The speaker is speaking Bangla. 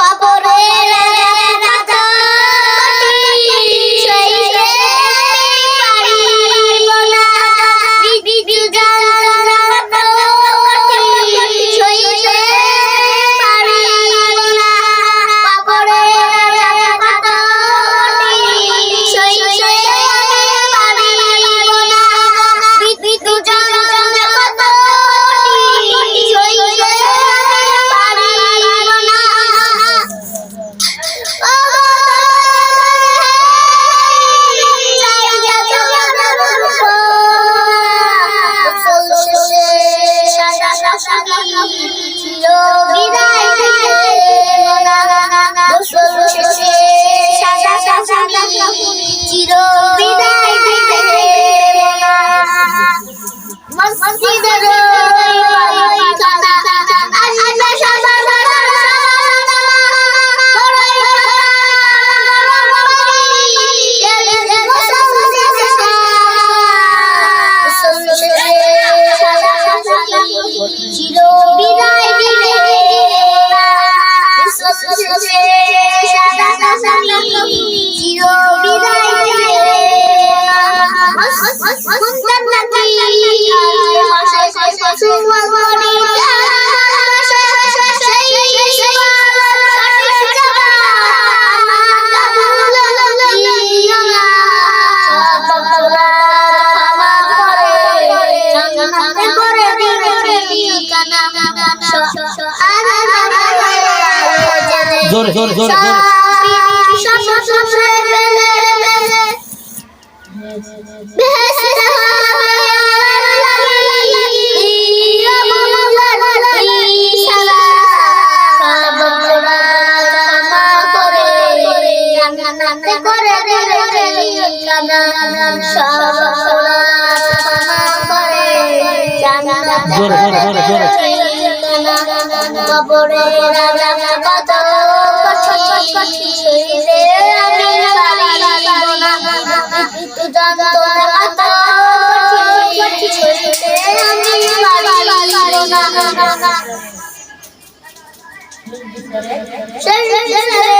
পাবো ছিল বিদায় গোসল শেষে সাদা সাদা চির বিদায় মসজিদের পায়খানা Shut up. জোরে জোরে জোরে জোরে জোরে। জোরে জোরে জোরে কবরে রাজা কত শরীরে আমি পারিব না একটু জানতো কত কঠি শরীরে আমি পারিব না এই